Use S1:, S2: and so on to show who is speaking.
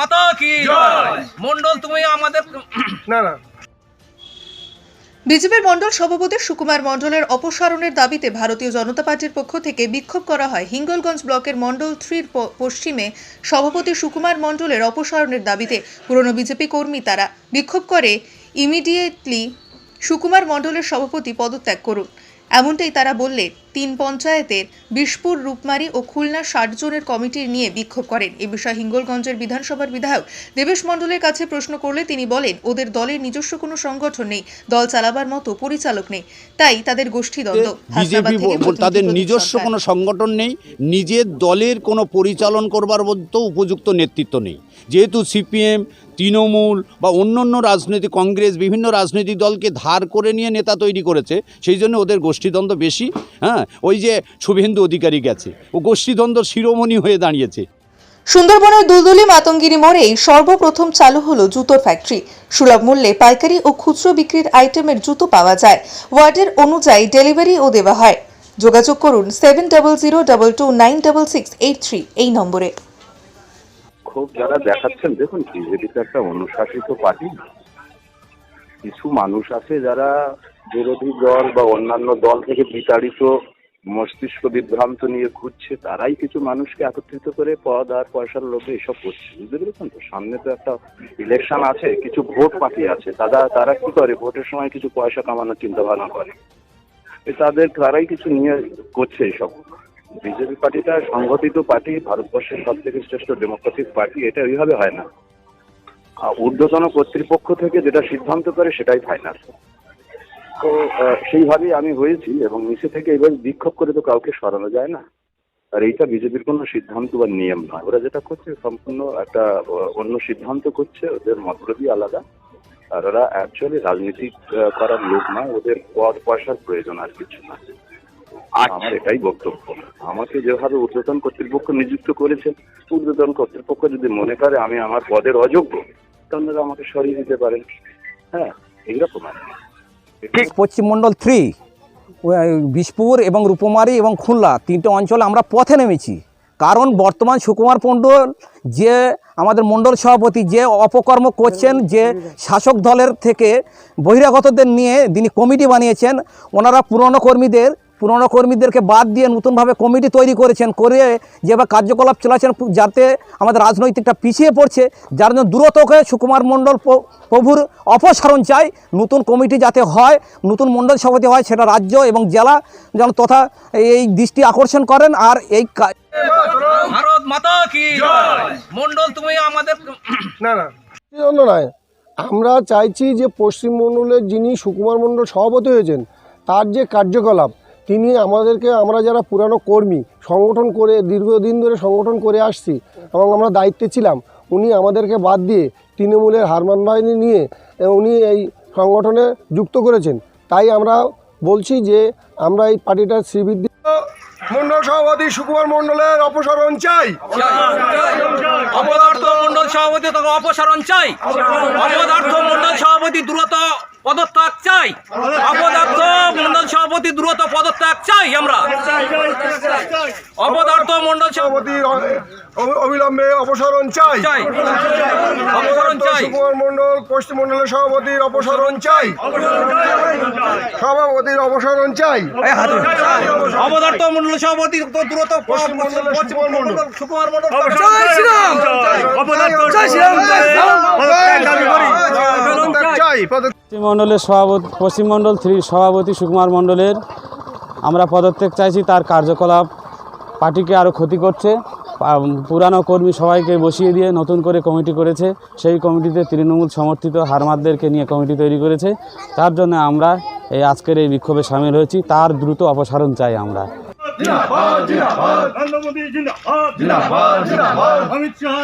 S1: মাতা কি মন্ডল তুমি আমাদের
S2: না না।
S3: বিজেপির মণ্ডল সভাপতি সুকুমার মণ্ডলের অপসারণের দাবিতে ভারতীয় জনতা পার্টির পক্ষ থেকে বিক্ষোভ করা হয় হিঙ্গলগঞ্জ ব্লকের মণ্ডল থ্রির পশ্চিমে সভাপতি সুকুমার মণ্ডলের অপসারণের দাবিতে পুরনো বিজেপি কর্মী তারা বিক্ষোভ করে। ইমিডিয়েটলি সুকুমার মণ্ডলের সভাপতি পদত্যাগ করুন। এমনটাই তারা বললে। তিন পঞ্চায়েতের বিশপুর রূপমারি ও খুলনা ষাট জনের কমিটি নিয়ে বিক্ষোভ করেন। এ বিষয়ে হিঙ্গলগঞ্জের বিধানসভার বিধায়ক দেবেশ মণ্ডলের কাছে প্রশ্ন করলে তিনি বলেন ওদের দলের নিজস্ব কোনো সংগঠন নেই দল চালাবার মতো পরিচালক নেই তাই তাদের গোষ্ঠীদ্বন্দ্ব
S4: বিজেপি তাদের নিজস্ব কোনো সংগঠন নেই নিজের দলের কোনো পরিচালন করবার মতো উপযুক্ত নেতৃত্ব নেই। যেহেতু সিপিএম তৃণমূল বা অন্য অন্য রাজনৈতিক কংগ্রেস বিভিন্ন রাজনৈতিক দলকে ধার করে নিয়ে নেতা তৈরি করেছে সেই জন্য ওদের গোষ্ঠীদ্বন্দ্ব বেশি হ্যাঁ? ওই যে শুভেন্দু অধিকারী গেছে। ও গোষ্ঠীদ্বন্দ্ব শিরোমণি হয়ে দাঁড়িয়েছে।
S3: সুন্দরবনের দুলদুলি মাতঙ্গিরি মোড়েই সর্বপ্রথম চালু হলো জুতোর ফ্যাক্টরি। সুলভ মূল্যে পাইকারি ও খুচরো বিক্রির আইটেমের জুতো পাওয়া যায়। ওয়ার্ডের অনুযায়ী ডেলিভারিও দেওয়া হয়। যোগাযোগ করুন seven double zero double two nine double six eight three এই নম্বরে।
S5: ক্ষোভ যারা দেখাচ্ছেন দেখুন বিজেপি তো একটা অনুশাসিত পার্টি কিছু মানুষ আছে যারা বিরোধী দল বা অন্যান্য দল থেকে বিতাড়িত মস্তিষ্ক বিভ্রান্ত নিয়ে ঘুরছে, তারাই কিছু মানুষকে একত্রিত করে পদ আর পয়সার লোভে এসব করছে। বুঝতে পেরেছেন তো? সামনে তো একটা ইলেকশন আছে, কিছু ভোট পার্টি আছে। তারা তারা কি করে? ভোটের সময় কিছু পয়সা কামানোর চিন্তা ভাবনা করে তাদের, তারাই কিছু নিয়ে করছে এসব। বিজেপি পার্টিটা সংগঠিত পার্টি, ভারতবর্ষের সব থেকে শ্রেষ্ঠ ডেমোক্রেটিক পার্টি, এটা ওইভাবে হয় না। ঊর্ধ্বতন কর্তৃপক্ষ থেকে যেটা সিদ্ধান্ত করে সেটাই ফাইনাল তো সেইভাবেই আমি হয়েছি এবং নিচে থেকে এবার বিক্ষোভ করে তো কাউকে সরানো যায় না। আর এইটা বিজেপির কোনো সিদ্ধান্ত বা নিয়ম নয়। ওরা যেটা করছে সম্পূর্ণ একটা অন্য সিদ্ধান্ত করছে ওদের মতলবই আলাদা। আর ওরা অ্যাকচুয়ালি রাজনীতি করার লোক নয় ওদের পদ পয়সার প্রয়োজন আর কিছু না। আমার এটাই বক্তব্য। আমাকে যেভাবে ঊর্ধ্বতন কর্তৃপক্ষ নিযুক্ত করেছে ঊর্ধ্বতন কর্তৃপক্ষ যদি মনে করে আমি আমার পদের অযোগ্য তাহলে আমাকে সরিয়ে দিতে পারেন। হ্যাঁ এইরকম আর কি।
S6: পশ্চিমমণ্ডল থ্রি বিষপুর এবং রূপমারি এবং খুলনা তিনটে অঞ্চলে আমরা পথে নেমেছি। কারণ বর্তমান সুকুমার মণ্ডল যে আমাদের মণ্ডল সভাপতি, যে অপকর্ম করছেন, যে শাসক দলের থেকে বহিরাগতদের নিয়ে তিনি কমিটি বানিয়েছেন, ওনারা পুরনো কর্মীদের পুরনো কর্মীদেরকে বাদ দিয়ে নতুনভাবে কমিটি তৈরি করেছেন করে যেভাবে কার্যকলাপ চালাচ্ছেন যাতে আমাদের রাজনৈতিকটা পিছিয়ে পড়ছে। যার জন্য দ্রুত করে সুকুমার মণ্ডল প্রভুর অপসারণ চাই। নতুন কমিটি যাতে হয় নতুন মণ্ডল সভাপতি হয় সেটা রাজ্য এবং জেলা যেন তথা এই দৃষ্টি আকর্ষণ করেন আর এই
S1: ভারত মাতা কি মন্ডল তুমি আমাদের
S2: না না।
S7: জন্য নয়। আমরা চাইছি যে পশ্চিমমণ্ডলের যিনি সুকুমার মণ্ডল সভাপতি হয়েছেন তার যে কার্যকলাপ তিনি আমাদেরকে, আমরা যারা পুরানো কর্মী, সংগঠন করে, দীর্ঘদিন ধরে সংগঠন করে আসছি এবং আমরা দায়িত্বে ছিলাম, উনি আমাদেরকে বাদ দিয়ে তৃণমূলের হারমান বাহিনী নিয়ে, উনি এই সংগঠনে যুক্ত করেছেন। তাই আমরা বলছি যে, আমরা এই পার্টিটার শ্রীবৃদ্ধি
S2: মন্ডল সভাপতি সুকুমার মন্ডলের অপসারণ চাই।
S1: অপদার্থ মন্ডল সভাপতি অপসারণ চাই। অপদার্থ মন্ডল সভাপতি দ্রুত পদত্যাগ চাই। অপদার্থ মন্ডল সভাপতি দ্রুত পদত্যাগ চাই আমরা। অপদার্থ মন্ডল সভাপতি
S2: অবিলম্বে অপসারণ চাই।
S1: চাই। অপসারণ চাই।
S2: সুকুমার মন্ডল পশ্চিমমন্ডলের সভাপতির অপসারণ চাই। সভাপতির অপসারণ চাই।
S1: অপদার্থ মন্ডল সভাপতি তো দ্রুত
S2: সুকুমার মণ্ডল।
S1: সুকুমার মন্ডল
S2: চাই পদত্যাগ
S8: পশ্চিমমণ্ডলের সভাপতি পশ্চিমমণ্ডল থ্রি সভাপতি সুকুমার মণ্ডলের আমরা পদত্যাগ চাইছি তার কার্যকলাপ পার্টিকে আরও ক্ষতি করছে। পুরানো কর্মী সবাইকে বসিয়ে দিয়ে নতুন করে কমিটি করেছে। সেই কমিটিতে তৃণমূল সমর্থিত হারমাদদেরকে নিয়ে কমিটি তৈরি করেছে। তার জন্য আমরা এই আজকের এই বিক্ষোভে সামিল হয়েছি। তার দ্রুত অপসারণ চাই আমরা।
S9: জিন্দাবাদ জিন্দাবাদ। নরেন্দ্র মোদী জিন্দাবাদ। জিন্দাবাদ জিন্দাবাদ। অমিত শাহ